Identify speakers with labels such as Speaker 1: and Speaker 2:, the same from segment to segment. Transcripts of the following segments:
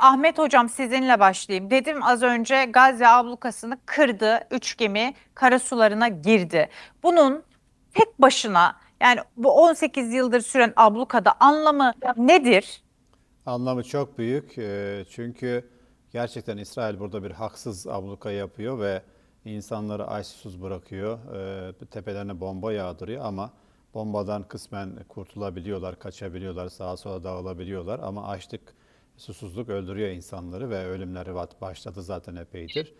Speaker 1: Ahmet Hocam sizinle başlayayım. Dedim az önce Gazze ablukasını kırdı, üç gemi karasularına girdi. Bunun tek başına yani bu 18 yıldır süren ablukada anlamı nedir?
Speaker 2: Anlamı çok büyük. Eee, Çünkü gerçekten İsrail burada bir haksız abluka yapıyor ve insanları susuz bırakıyor. Eee, Tepelerine bomba yağdırıyor ama bombadan kısmen kurtulabiliyorlar, kaçabiliyorlar, sağa sola dağılabiliyorlar ama açlık, susuzluk öldürüyor insanları ve ölümleri başladı zaten epeydir.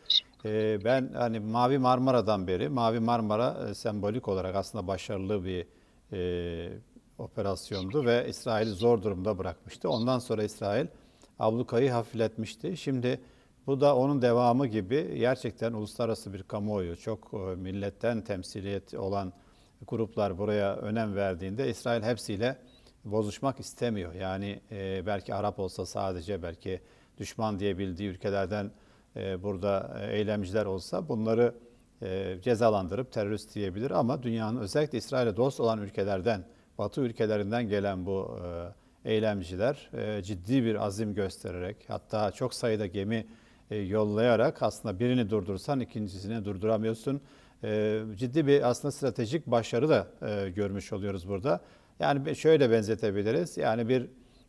Speaker 2: Eee, Ben hani Mavi Marmara'dan beri, Mavi Marmara e, sembolik olarak aslında başarılı bir e, operasyondu ve İsrail'i zor durumda bırakmıştı. Ondan sonra İsrail ablukayı hafifletmişti. Şimdi bu da onun devamı gibi gerçekten uluslararası bir kamuoyu, çok e, milletten temsiliyet olan gruplar buraya önem verdiğinde İsrail hepsiyle bozuşmak istemiyor. Yani e, belki Arap olsa sadece belki düşman diye bildiği ülkelerden e, burada e, eylemciler olsa bunları e, cezalandırıp terörist diyebilir ama dünyanın özellikle İsrail'e dost olan ülkelerden, Batı ülkelerinden gelen bu e, eylemciler e, ciddi bir azim göstererek hatta çok sayıda gemi e, yollayarak aslında birini durdursan ikincisini durduramıyorsun. E, ciddi bir aslında stratejik başarı da e, görmüş oluyoruz burada. Yani şöyle benzetebiliriz. Yani bir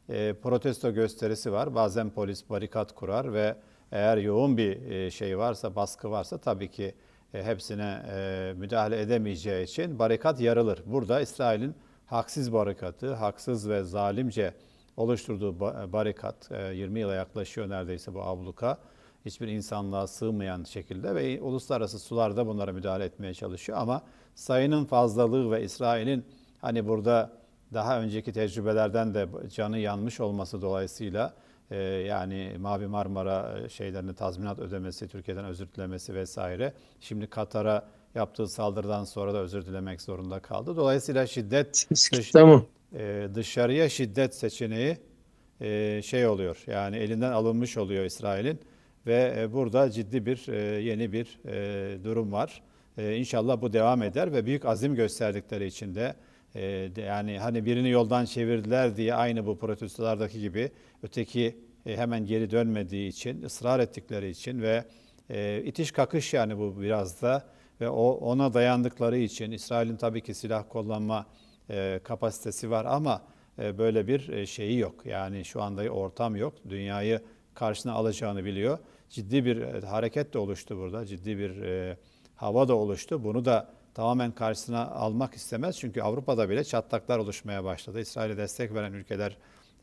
Speaker 2: e, protesto gösterisi var. Bazen polis barikat kurar ve eğer yoğun bir e, şey varsa, baskı varsa tabii ki e, hepsine e, müdahale edemeyeceği için barikat yarılır. Burada İsrail'in haksız barikatı, haksız ve zalimce oluşturduğu ba- barikat, e, 20 yıla yaklaşıyor neredeyse bu abluka. Hiçbir insanlığa sığmayan şekilde ve uluslararası sularda bunlara müdahale etmeye çalışıyor. Ama sayının fazlalığı ve İsrail'in hani burada daha önceki tecrübelerden de canı yanmış olması dolayısıyla e, yani Mavi Marmara e, şeylerini tazminat ödemesi, Türkiye'den özür dilemesi vesaire. Şimdi Katar'a yaptığı saldırıdan sonra da özür dilemek zorunda kaldı. Dolayısıyla şiddet dış,
Speaker 3: Tamam.
Speaker 2: e, dışarıya şiddet seçeneği e, şey oluyor. Yani elinden alınmış oluyor İsrail'in ve e, burada ciddi bir e, yeni bir e, durum var. E, İnşallah bu devam eder ve büyük azim gösterdikleri için de- yani hani birini yoldan çevirdiler diye aynı bu protestolardaki gibi öteki e, hemen geri dönmediği için ısrar ettikleri için ve e, itiş kakış yani bu biraz da ve o ona dayandıkları için İsrail'in tabii ki silah kullanma e, kapasitesi var ama böyle bir şeyi yok. Yani şu anda ortam yok. Dünyayı karşına alacağını biliyor. Ciddi bir hareket de oluştu burada. Ciddi bir hava da oluştu. Bunu da tamamen karşısına almak istemez. Çünkü Avrupa'da bile çatlaklar oluşmaya başladı. İsrail'e destek veren ülkeler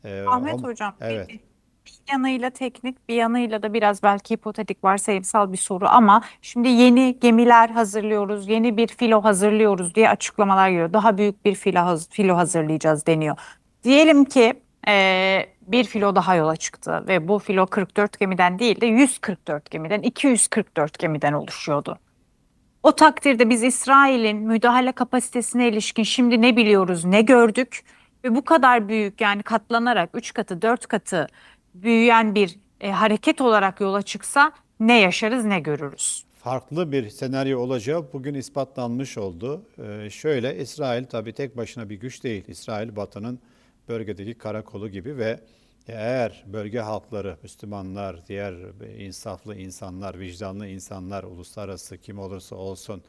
Speaker 2: e,
Speaker 1: Ahmet
Speaker 2: o-
Speaker 1: Hocam
Speaker 2: Evet.
Speaker 1: bir bir yanıyla teknik bir yanıyla da biraz belki hipotetik varsayımsal bir soru ama şimdi yeni gemiler hazırlıyoruz, yeni bir filo hazırlıyoruz diye açıklamalar geliyor. Daha büyük bir filo, filo hazırlayacağız deniyor. Diyelim ki eee, bir filo daha yola çıktı ve bu filo 44 gemiden değil de 144 gemiden, 244 gemiden oluşuyordu. O takdirde biz İsrail'in müdahale kapasitesine ilişkin şimdi ne biliyoruz, ne gördük ve bu kadar büyük yani katlanarak 3 katı, 4 katı büyüyen bir e, hareket olarak yola çıksa ne yaşarız, ne görürüz?
Speaker 2: farklı bir senaryo olacağı bugün ispatlanmış oldu. Ee, şöyle İsrail tabii tek başına bir güç değil. İsrail Batı'nın bölgedeki karakolu gibi ve eğer bölge halkları, Müslümanlar, diğer insaflı insanlar, vicdanlı insanlar, uluslararası kim olursa olsun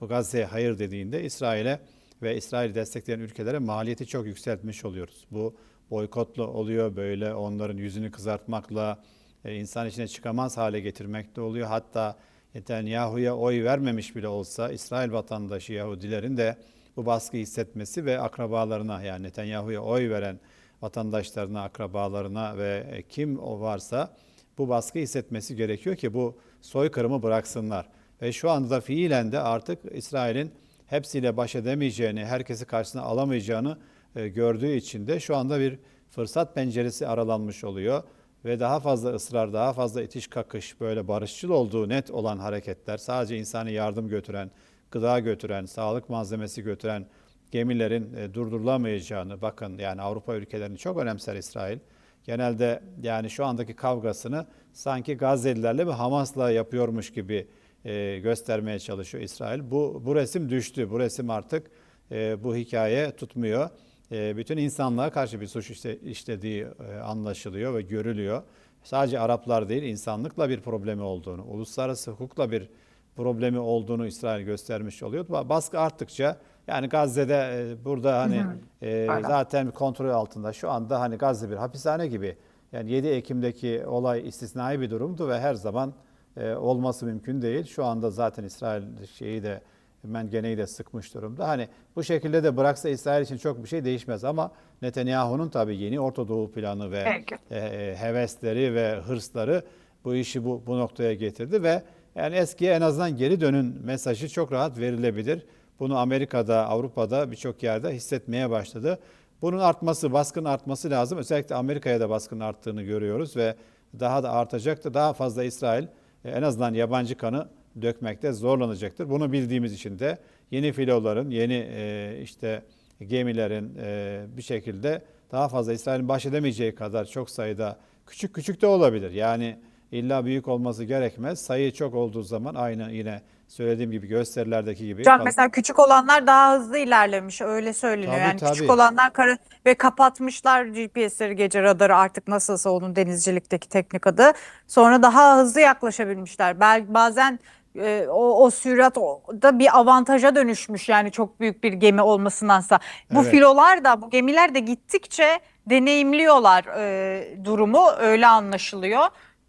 Speaker 2: bu Gazze'ye hayır dediğinde İsrail'e ve İsrail'i destekleyen ülkelere maliyeti çok yükseltmiş oluyoruz. Bu boykotla oluyor böyle onların yüzünü kızartmakla, e, insan içine çıkamaz hale getirmekte oluyor. Hatta Netanyahu'ya oy vermemiş bile olsa İsrail vatandaşı Yahudilerin de bu baskıyı hissetmesi ve akrabalarına yani Netanyahu'ya oy veren vatandaşlarına, akrabalarına ve e, kim o varsa bu baskı hissetmesi gerekiyor ki bu soykırımı bıraksınlar. Ve şu anda da fiilen de artık İsrail'in hepsiyle baş edemeyeceğini, herkesi karşısına alamayacağını e, gördüğü için de şu anda bir fırsat penceresi aralanmış oluyor ve daha fazla ısrar, daha fazla itiş kakış, böyle barışçıl olduğu net olan hareketler, sadece insani yardım götüren, gıda götüren, sağlık malzemesi götüren gemilerin e, durdurulamayacağını, bakın yani Avrupa ülkelerini çok önemser İsrail. Genelde yani şu andaki kavgasını sanki Gazze'lilerle ve Hamas'la yapıyormuş gibi e, göstermeye çalışıyor İsrail. Bu, bu resim düştü, bu resim artık e, bu hikaye tutmuyor bütün insanlığa karşı bir suç işlediği anlaşılıyor ve görülüyor. sadece Araplar değil insanlıkla bir problemi olduğunu, uluslararası hukukla bir problemi olduğunu İsrail göstermiş oluyor. Ba- Baskı arttıkça yani Gazze'de e, burada hani e, zaten kontrol altında şu anda hani Gazze bir hapishane gibi. Yani 7 Ekim'deki olay istisnai bir durumdu ve her zaman e, olması mümkün değil. Şu anda zaten İsrail şeyi de mengeneyi de sıkmış durumda. Hani bu şekilde de bıraksa İsrail için çok bir şey değişmez ama Netanyahu'nun tabii yeni Orta Doğu planı ve e, e, hevesleri ve hırsları bu işi bu, bu noktaya getirdi ve yani eskiye en azından geri dönün mesajı çok rahat verilebilir. Bunu Amerika'da, Avrupa'da birçok yerde hissetmeye başladı. Bunun artması, baskının artması lazım. Özellikle Amerika'ya da baskının arttığını görüyoruz ve daha da artacaktır. Daha fazla İsrail e, en azından yabancı kanı dökmekte zorlanacaktır. Bunu bildiğimiz için de yeni filoların, yeni e, işte gemilerin e, bir şekilde daha fazla İsrail'in baş edemeyeceği kadar çok sayıda küçük küçük de olabilir. Yani illa büyük olması gerekmez. Sayı çok olduğu zaman aynı yine söylediğim gibi gösterilerdeki gibi.
Speaker 1: Hocam mesela küçük olanlar daha hızlı ilerlemiş öyle söyleniyor.
Speaker 2: Tabii,
Speaker 1: yani
Speaker 2: tabii.
Speaker 1: küçük olanlar kara ve kapatmışlar GPS'leri gece radarı artık nasılsa onun denizcilikteki teknik adı. Sonra daha hızlı yaklaşabilmişler. Belki bazen e, o, o sürat o- da bir avantaja dönüşmüş yani çok büyük bir gemi olmasındansa. Bu
Speaker 2: Evet.
Speaker 1: filolar da bu gemiler de gittikçe deneyimliyorlar e, durumu öyle anlaşılıyor.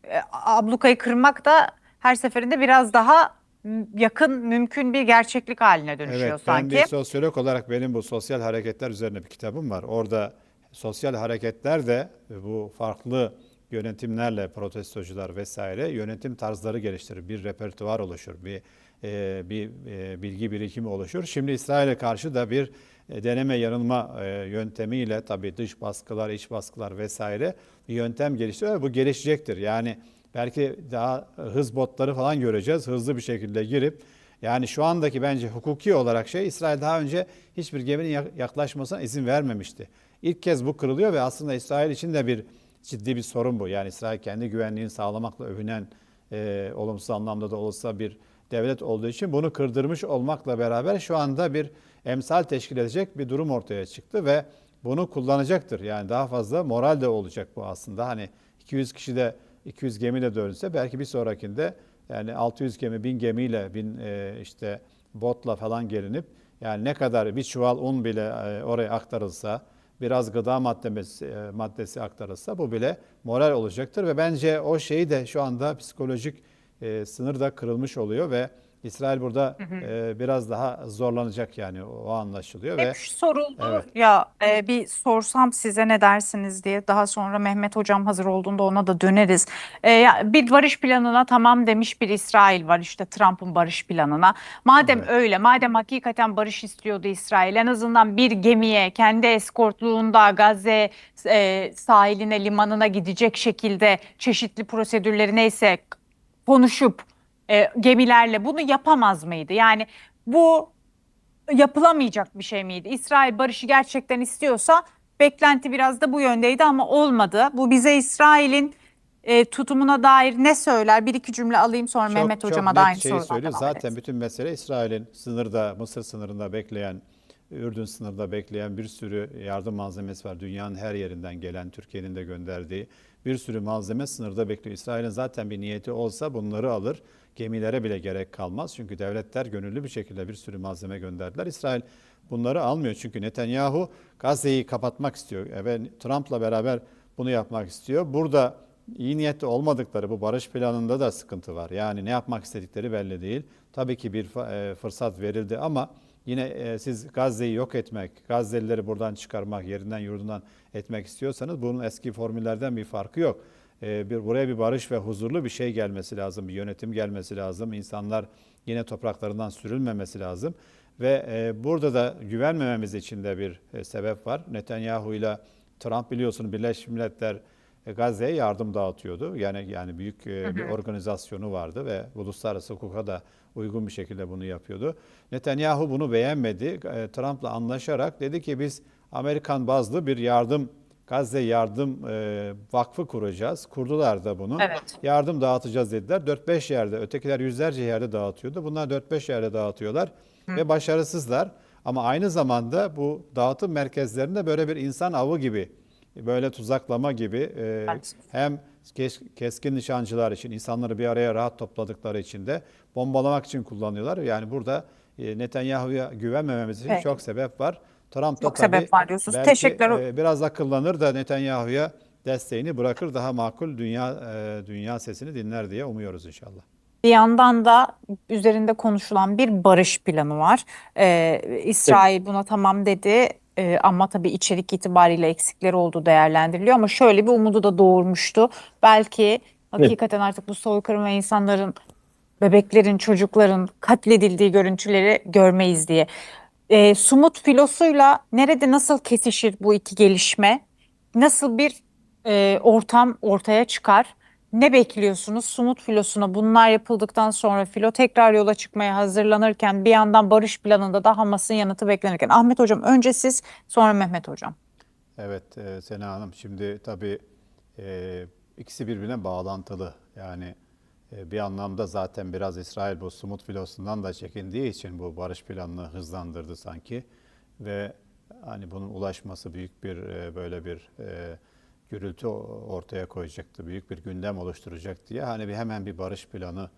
Speaker 1: E, ablukayı kırmak da her seferinde biraz daha yakın mümkün bir gerçeklik haline dönüşüyor
Speaker 2: Evet, ben
Speaker 1: sanki.
Speaker 2: bir sosyolog olarak benim bu sosyal hareketler üzerine bir kitabım var. Orada sosyal hareketler de bu farklı yönetimlerle protestocular vesaire yönetim tarzları geliştirir. Bir repertuar oluşur, bir e, bir e, bilgi birikimi oluşur. Şimdi İsrail'e karşı da bir deneme yanılma e, yöntemiyle tabii dış baskılar, iç baskılar vesaire bir yöntem geliştiriyor bu gelişecektir. Yani belki daha hız botları falan göreceğiz. Hızlı bir şekilde girip yani şu andaki bence hukuki olarak şey İsrail daha önce hiçbir geminin yak- yaklaşmasına izin vermemişti. İlk kez bu kırılıyor ve aslında İsrail için de bir ciddi bir sorun bu. Yani İsrail kendi güvenliğini sağlamakla övünen e, olumsuz anlamda da olsa bir devlet olduğu için bunu kırdırmış olmakla beraber şu anda bir emsal teşkil edecek bir durum ortaya çıktı ve bunu kullanacaktır. Yani daha fazla moral de olacak bu aslında. Hani 200 kişi de 200 gemiyle dönse belki bir sonrakinde yani 600 gemi, 1000 gemiyle, 1000 e, işte botla falan gelinip yani ne kadar bir çuval un bile e, oraya aktarılsa, biraz gıda maddesi, e, maddesi aktarılsa bu bile moral olacaktır ve bence o şeyi de şu anda psikolojik e, sınır da kırılmış oluyor ve İsrail burada e, biraz daha zorlanacak yani o, anlaşılıyor ve
Speaker 1: Hep şu soruldu
Speaker 2: Evet.
Speaker 1: ya e, bir sorsam size ne dersiniz diye daha sonra Mehmet Hocam hazır olduğunda ona da döneriz. E, ya bir barış planına tamam demiş bir İsrail var işte Trump'ın barış planına. Madem
Speaker 2: Evet.
Speaker 1: öyle madem hakikaten barış istiyordu İsrail en azından bir gemiye kendi eskortluğunda Gazze e, sahiline limanına gidecek şekilde çeşitli prosedürleri neyse konuşup e, gemilerle bunu yapamaz mıydı? Yani bu yapılamayacak bir şey miydi? İsrail barışı gerçekten istiyorsa beklenti biraz da bu yöndeydi ama olmadı. Bu bize İsrail'in e, tutumuna dair ne söyler? Bir iki cümle alayım sonra Mehmet
Speaker 2: çok
Speaker 1: Hocam'a
Speaker 2: net
Speaker 1: da aynı
Speaker 2: şeyi söylüyor. Zaten
Speaker 1: ederiz.
Speaker 2: bütün mesele İsrail'in sınırda, Mısır sınırında bekleyen, Ürdün sınırında bekleyen bir sürü yardım malzemesi var. Dünyanın her yerinden gelen, Türkiye'nin de gönderdiği bir sürü malzeme sınırda bekliyor. İsrail'in zaten bir niyeti olsa bunları alır. Gemilere bile gerek kalmaz. Çünkü devletler gönüllü bir şekilde bir sürü malzeme gönderdiler. İsrail bunları almıyor. Çünkü Netanyahu Gazze'yi kapatmak istiyor. Ve Trump'la beraber bunu yapmak istiyor. Burada iyi niyetli olmadıkları bu barış planında da sıkıntı var. Yani ne yapmak istedikleri belli değil. Tabii ki bir e, fırsat verildi ama yine e, siz Gazze'yi yok etmek, Gazze'lileri buradan çıkarmak, yerinden yurdundan etmek istiyorsanız bunun eski formüllerden bir farkı yok. E, bir buraya bir barış ve huzurlu bir şey gelmesi lazım, bir yönetim gelmesi lazım. İnsanlar yine topraklarından sürülmemesi lazım. Ve e, burada da güvenmememiz için de bir e, sebep var. Netanyahu ile Trump biliyorsunuz Birleşmiş Milletler e, Gazze'ye yardım dağıtıyordu. Yani yani büyük bir organizasyonu vardı ve uluslararası hukuka da uygun bir şekilde bunu yapıyordu. Netanyahu bunu beğenmedi. Trump'la anlaşarak dedi ki biz Amerikan bazlı bir yardım Gazze Yardım e, Vakfı kuracağız. Kurdular da bunu.
Speaker 1: Evet.
Speaker 2: Yardım dağıtacağız dediler. 4-5 yerde, ötekiler yüzlerce yerde dağıtıyordu. Bunlar 4-5 yerde dağıtıyorlar ve başarısızlar. Ama aynı zamanda bu dağıtım merkezlerinde böyle bir insan avı gibi, böyle tuzaklama gibi e,
Speaker 1: Evet.
Speaker 2: hem kes- keskin nişancılar için, insanları bir araya rahat topladıkları için de bombalamak için kullanıyorlar. Yani burada e, Netanyahu'ya güvenmememiz için
Speaker 1: Peki.
Speaker 2: çok sebep var. Trump da
Speaker 1: Çok
Speaker 2: tabii
Speaker 1: sebep var diyorsunuz.
Speaker 2: belki,
Speaker 1: Teşekkürler.
Speaker 2: e, biraz akıllanır da Netanyahu'ya desteğini bırakır daha makul dünya e, dünya sesini dinler diye umuyoruz inşallah.
Speaker 1: Bir yandan da üzerinde konuşulan bir barış planı var. Ee, İsrail buna tamam dedi Ee, ama tabii içerik itibariyle eksikleri olduğu değerlendiriliyor. Ama şöyle bir umudu da doğurmuştu. Belki hakikaten artık bu soykırım ve insanların, bebeklerin, çocukların katledildiği görüntüleri görmeyiz diye. Ee, Sumut filosuyla nerede nasıl kesişir bu iki gelişme? Nasıl bir e, ortam ortaya çıkar? Ne bekliyorsunuz? Sumut filosuna bunlar yapıldıktan sonra filo tekrar yola çıkmaya hazırlanırken bir yandan barış planında da Hamas'ın yanıtı beklenirken. Ahmet Hocam önce siz sonra Mehmet Hocam.
Speaker 2: Evet e, Sena Hanım şimdi tabii e, ikisi birbirine bağlantılı. Yani e, bir anlamda zaten biraz İsrail bu Sumut filosundan da çekindiği için bu barış planını hızlandırdı sanki. Ve hani bunun ulaşması büyük bir e, böyle bir e, gürültü ortaya koyacaktı. Büyük bir gündem oluşturacak diye hani bir hemen bir barış planı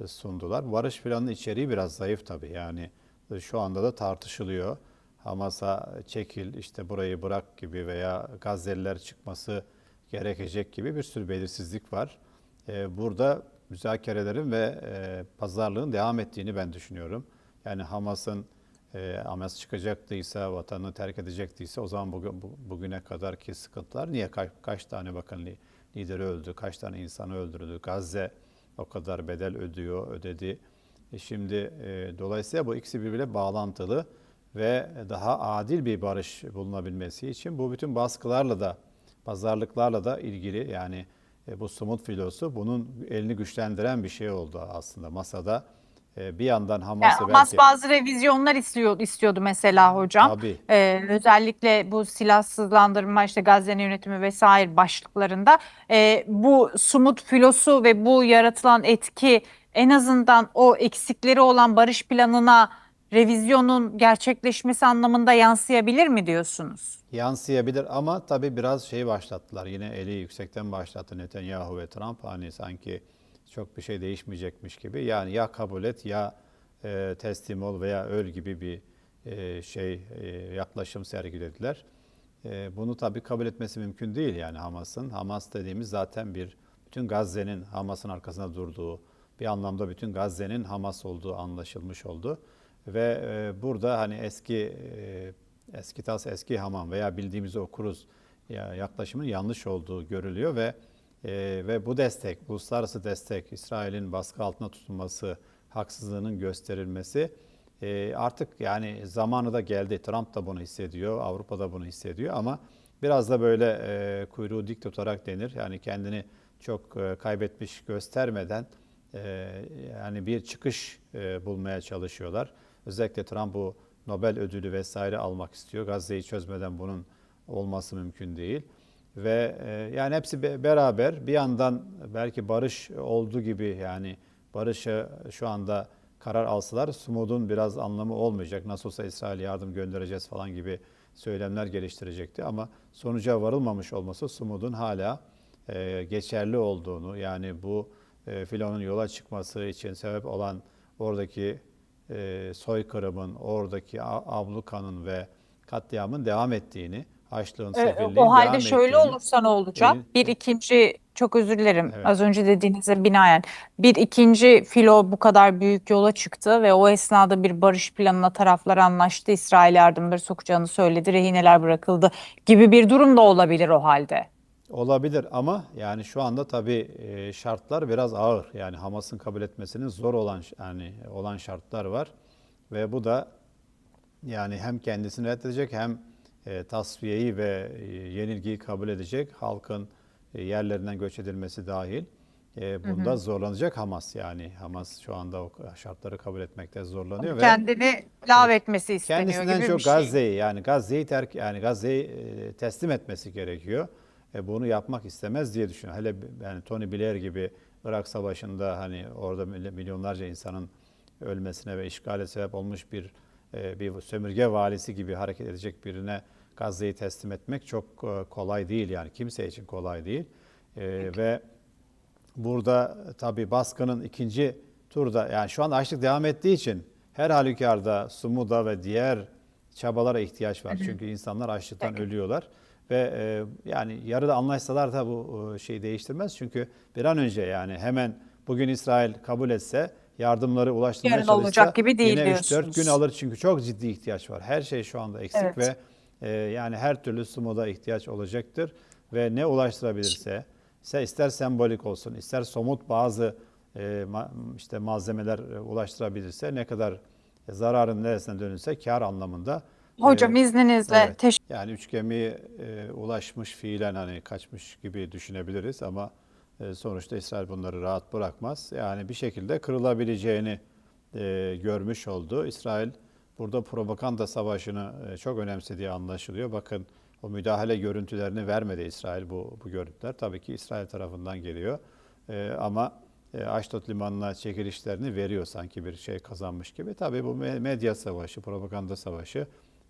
Speaker 2: e, sundular. Barış planının içeriği biraz zayıf tabii. Yani e, şu anda da tartışılıyor. Hamas'a çekil, işte burayı bırak gibi veya Gazze'liler çıkması gerekecek gibi bir sürü belirsizlik var. Burada müzakerelerin ve e, pazarlığın devam ettiğini ben düşünüyorum. Yani Hamas'ın e, Hamas çıkacaktıysa, vatanını terk edecektiyse o zaman bugün, bu- bugüne kadarki sıkıntılar niye kaç, kaç tane bakın li- lideri öldü, kaç tane insanı öldürdü, Gazze o kadar bedel ödüyor, ödedi. E şimdi e, dolayısıyla bu ikisi birbirine bağlantılı ve daha adil bir barış bulunabilmesi için bu bütün baskılarla da pazarlıklarla da ilgili yani bu sumut filosu bunun elini güçlendiren bir şey oldu aslında masada. E, bir yandan
Speaker 1: Yani
Speaker 2: Hamas'ı
Speaker 1: Hamas
Speaker 2: belki
Speaker 1: bazı revizyonlar istiyor, istiyordu mesela hocam.
Speaker 2: Tabii.
Speaker 1: Ee, özellikle bu silahsızlandırma işte Gazze'nin yönetimi vesaire başlıklarında Ee, bu sumut filosu ve bu yaratılan etki en azından o eksikleri olan barış planına revizyonun gerçekleşmesi anlamında yansıyabilir mi diyorsunuz?
Speaker 2: yansıyabilir ama tabii biraz şey başlattılar. Yine eli yüksekten başlattı Netanyahu ve Trump. Hani sanki çok bir şey değişmeyecekmiş gibi. Yani ya kabul et ya e, teslim ol veya öl gibi bir e, şey e, yaklaşım sergilediler. E, bunu tabii kabul etmesi mümkün değil yani Hamas'ın. Hamas dediğimiz zaten bir bütün Gazze'nin Hamas'ın arkasında durduğu, bir anlamda bütün Gazze'nin Hamas olduğu anlaşılmış oldu. Ve e, burada hani eski e, eski tas eski hamam veya bildiğimizi okuruz ya, yaklaşımın yanlış olduğu görülüyor ve e, ve bu destek, uluslararası destek, İsrail'in baskı altında tutulması, haksızlığının gösterilmesi artık yani zamanı da geldi. Trump da bunu hissediyor, Avrupa da bunu hissediyor ama biraz da böyle kuyruğu dik tutarak denir. Yani kendini çok kaybetmiş göstermeden yani bir çıkış bulmaya çalışıyorlar. Özellikle Trump bu Nobel ödülü vesaire almak istiyor. Gazze'yi çözmeden bunun olması mümkün değil. Ve e, yani hepsi be- beraber bir yandan belki barış olduğu gibi yani barışa şu anda karar alsalar Sumud'un biraz anlamı olmayacak. Nasıl olsa İsrail yardım göndereceğiz falan gibi söylemler geliştirecekti. Ama sonuca varılmamış olması Sumud'un hala e, geçerli olduğunu yani bu e, filonun yola çıkması için sebep olan oradaki e, soykırımın, oradaki ablukanın ve katliamın devam ettiğini, Haçlığın,
Speaker 1: Ee,
Speaker 2: sefilliğin
Speaker 1: o halde
Speaker 2: devam
Speaker 1: şöyle
Speaker 2: ettiğini,
Speaker 1: olursa ne olacak?
Speaker 2: Elin-
Speaker 1: Bir ikinci çok özür dilerim.
Speaker 2: Evet.
Speaker 1: Az önce dediğinize binaen bir ikinci filo bu kadar büyük yola çıktı ve o esnada bir barış planına taraflar anlaştı. İsrail yardımları sokacağını söyledi. Rehineler bırakıldı gibi bir durum da olabilir o halde.
Speaker 2: Olabilir ama yani şu anda tabii e, şartlar biraz ağır. Yani Hamas'ın kabul etmesinin zor olan yani olan şartlar var ve bu da yani hem kendisini reddedecek hem e, tasfiyeyi ve e, yenilgiyi kabul edecek halkın yerlerinden göç edilmesi dahil. Bunda zorlanacak Hamas yani Hamas şu anda o şartları kabul etmekte zorlanıyor ve
Speaker 1: Kendini lav etmesi isteniyor
Speaker 2: Kendisinden
Speaker 1: gibi
Speaker 2: çok
Speaker 1: bir şey.
Speaker 2: Gazze'yi yani Gazze'yi terk yani Gazze'yi teslim etmesi gerekiyor. E, bunu yapmak istemez diye düşünüyorum. Hele yani Tony Blair gibi Irak Savaşı'nda hani orada mily- milyonlarca insanın ölmesine ve işgale sebep olmuş bir e, bir sömürge valisi gibi hareket edecek birine Gazze'yi teslim etmek çok e, kolay değil yani kimse için kolay değil. E, ve burada tabii baskının ikinci turda yani şu an açlık devam ettiği için her halükarda Sumuda ve diğer çabalara ihtiyaç var. Çünkü insanlar açlıktan ölüyorlar ve e, yani yarıda anlaşsalar da bu e, şeyi değiştirmez. Çünkü bir an önce yani hemen bugün İsrail kabul etse yardımları ulaştırmaya
Speaker 1: Yarın
Speaker 2: çalışsa
Speaker 1: olacak gibi değil
Speaker 2: yine 3-4
Speaker 1: diyorsunuz.
Speaker 2: gün alır çünkü çok ciddi ihtiyaç var. Her şey şu anda eksik
Speaker 1: Evet.
Speaker 2: ve e, yani her türlü Sumuda ihtiyaç olacaktır ve ne ulaştırabilirse ise ister sembolik olsun, ister somut bazı e, ma- işte malzemeler e, ulaştırabilirse ne kadar zararın neresine dönülse kar anlamında.
Speaker 1: Hocam
Speaker 2: e,
Speaker 1: izninizle
Speaker 2: evet.
Speaker 1: teşekkür
Speaker 2: Yani üç gemiye e, ulaşmış fiilen hani kaçmış gibi düşünebiliriz ama e, sonuçta İsrail bunları rahat bırakmaz. Yani bir şekilde kırılabileceğini e, görmüş oldu. İsrail burada propaganda savaşını e, çok önemsediği anlaşılıyor. Bakın o müdahale görüntülerini vermedi İsrail bu, bu görüntüler. Tabii ki İsrail tarafından geliyor. E, ama e, Aşdod limanına çekilişlerini veriyor sanki bir şey kazanmış gibi. Tabii bu me- medya savaşı, propaganda savaşı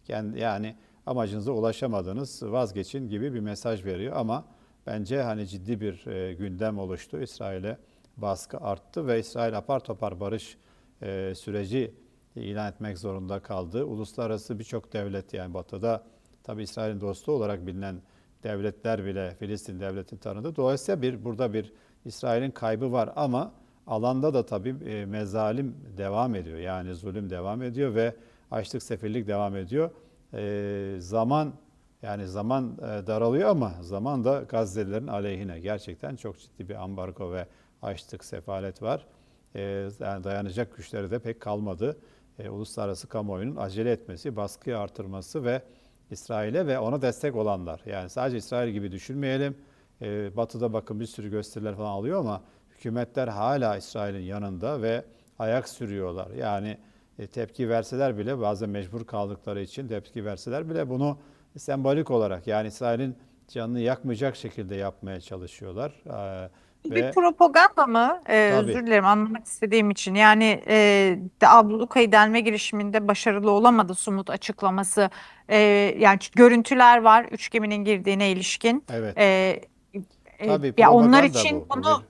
Speaker 2: kendi, yani amacınıza ulaşamadınız vazgeçin gibi bir mesaj veriyor ama bence hani ciddi bir e, gündem oluştu. İsrail'e baskı arttı ve İsrail apar topar barış e, süreci ilan etmek zorunda kaldı. Uluslararası birçok devlet yani Batı'da tabii İsrail'in dostu olarak bilinen devletler bile Filistin devletini tanıdı. Dolayısıyla bir burada bir İsrail'in kaybı var ama alanda da tabii e, mezalim devam ediyor. Yani zulüm devam ediyor ve açlık sefillik devam ediyor. E, zaman yani zaman e, daralıyor ama zaman da Gazze'lilerin aleyhine. Gerçekten çok ciddi bir ambargo ve açlık, sefalet var. E, yani dayanacak güçleri de pek kalmadı. E, uluslararası kamuoyunun acele etmesi, baskıyı artırması ve İsrail'e ve ona destek olanlar. Yani sadece İsrail gibi düşünmeyelim. E, batı'da bakın bir sürü gösteriler falan alıyor ama hükümetler hala İsrail'in yanında ve ayak sürüyorlar. Yani tepki verseler bile bazen mecbur kaldıkları için tepki verseler bile bunu sembolik olarak yani İsrail'in canını yakmayacak şekilde yapmaya çalışıyorlar. E,
Speaker 1: Bir propaganda mı? Ee,
Speaker 2: Tabii.
Speaker 1: özür dilerim anlamak istediğim için. Yani e, ablukayı delme girişiminde başarılı olamadı Sumut açıklaması. E, yani görüntüler var üç geminin girdiğine ilişkin.
Speaker 2: Evet.
Speaker 1: E, e,
Speaker 2: Tabii
Speaker 1: ya onlar için
Speaker 2: bu. Bu
Speaker 1: bunu
Speaker 2: bir-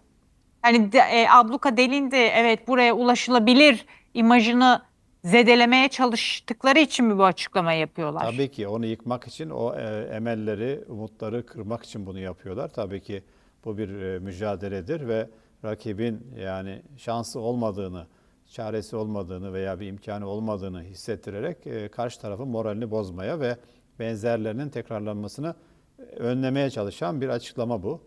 Speaker 1: hani de, e, abluka delindi evet buraya ulaşılabilir imajını zedelemeye çalıştıkları için mi bu açıklamayı yapıyorlar?
Speaker 2: Tabii ki onu yıkmak için o e, emelleri, umutları kırmak için bunu yapıyorlar. Tabii ki bu bir e, mücadeledir ve rakibin yani şansı olmadığını, çaresi olmadığını veya bir imkanı olmadığını hissettirerek e, karşı tarafın moralini bozmaya ve benzerlerinin tekrarlanmasını önlemeye çalışan bir açıklama bu.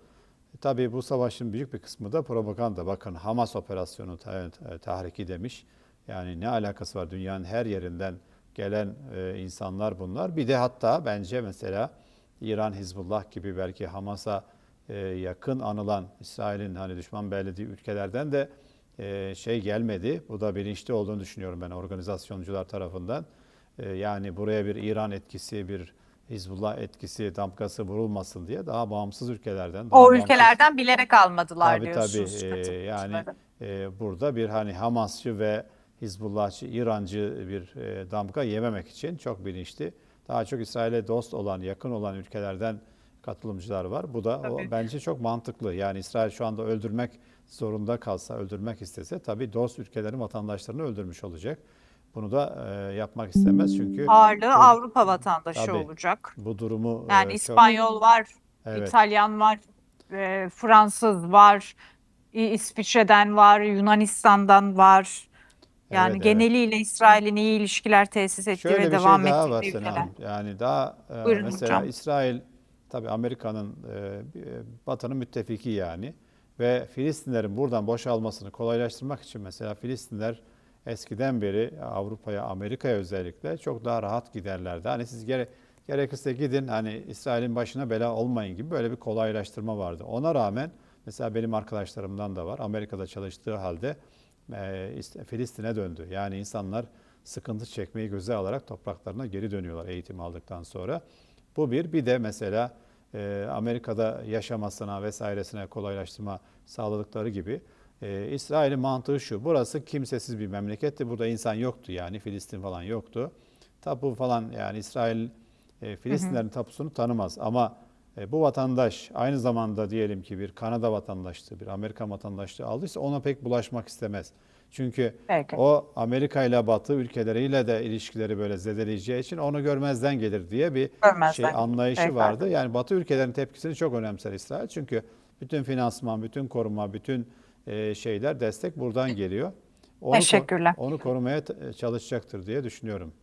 Speaker 2: Tabii bu savaşın büyük bir kısmı da propaganda. Bakın Hamas operasyonu ta- ta- tahriki demiş. Yani ne alakası var dünyanın her yerinden gelen e, insanlar bunlar. Bir de hatta bence mesela İran, Hizbullah gibi belki Hamas'a e, yakın anılan İsrail'in hani düşman belirlediği ülkelerden de e, şey gelmedi. Bu da bilinçli olduğunu düşünüyorum ben organizasyoncular tarafından. E, yani buraya bir İran etkisi, bir Hizbullah etkisi, damgası vurulmasın diye daha bağımsız ülkelerden, daha
Speaker 1: O
Speaker 2: bağımsız-
Speaker 1: ülkelerden bilerek almadılar
Speaker 2: Tabii
Speaker 1: diyorsunuz
Speaker 2: tabii. Ee, yani
Speaker 1: katılımcıları.
Speaker 2: e, burada bir hani Hamasçı ve Hizbullahçı, İrancı bir e, damga yememek için çok bilinçli. Daha çok İsrail'e dost olan, yakın olan ülkelerden katılımcılar var. Bu da o, bence çok mantıklı. Yani İsrail şu anda öldürmek zorunda kalsa, öldürmek istese tabii dost ülkelerin vatandaşlarını öldürmüş olacak. Bunu da e, yapmak istemez çünkü
Speaker 1: Ağırlığı
Speaker 2: bu-
Speaker 1: Avrupa vatandaşı
Speaker 2: Tabii.
Speaker 1: olacak.
Speaker 2: bu durumu e,
Speaker 1: Yani
Speaker 2: çok-
Speaker 1: İspanyol var,
Speaker 2: Evet.
Speaker 1: İtalyan var, e, Fransız var, İsviçre'den var, Yunanistan'dan var. Yani
Speaker 2: Evet, evet.
Speaker 1: geneliyle İsrail'in iyi ilişkiler tesis ettiği
Speaker 2: Şöyle
Speaker 1: ve
Speaker 2: bir şey
Speaker 1: devam
Speaker 2: daha
Speaker 1: ettiği
Speaker 2: var
Speaker 1: ülkeler.
Speaker 2: Sena Hanım. Yani daha e,
Speaker 1: Buyurun
Speaker 2: mesela
Speaker 1: hocam.
Speaker 2: İsrail tabii Amerika'nın e, Batı'nın müttefiki yani ve Filistinlerin buradan boşalmasını kolaylaştırmak için mesela Filistinler eskiden beri Avrupa'ya, Amerika'ya özellikle çok daha rahat giderlerdi. Hani siz gere, gerekirse gidin hani İsrail'in başına bela olmayın gibi böyle bir kolaylaştırma vardı. Ona rağmen mesela benim arkadaşlarımdan da var. Amerika'da çalıştığı halde e, Filistin'e döndü. Yani insanlar sıkıntı çekmeyi göze alarak topraklarına geri dönüyorlar eğitim aldıktan sonra. Bu bir. Bir de mesela e, Amerika'da yaşamasına vesairesine kolaylaştırma sağladıkları gibi e, İsrail'in mantığı şu. Burası kimsesiz bir memleketti. Burada insan yoktu yani Filistin falan yoktu. Tapu falan yani İsrail e, Filistinlerin tapusunu tanımaz ama bu vatandaş aynı zamanda diyelim ki bir Kanada vatandaşlığı, bir Amerika vatandaşlığı aldıysa ona pek bulaşmak istemez. Çünkü
Speaker 1: Peki.
Speaker 2: o Amerika ile Batı ülkeleriyle de ilişkileri böyle zedeleyeceği için onu görmezden gelir diye bir
Speaker 1: Görmezden
Speaker 2: şey anlayışı
Speaker 1: Peki.
Speaker 2: vardı. Yani Batı ülkelerinin tepkisini çok önemser İsrail. Çünkü bütün finansman, bütün koruma, bütün e, şeyler destek buradan geliyor. Onu,
Speaker 1: Teşekkürler.
Speaker 2: Onu korumaya çalışacaktır diye düşünüyorum.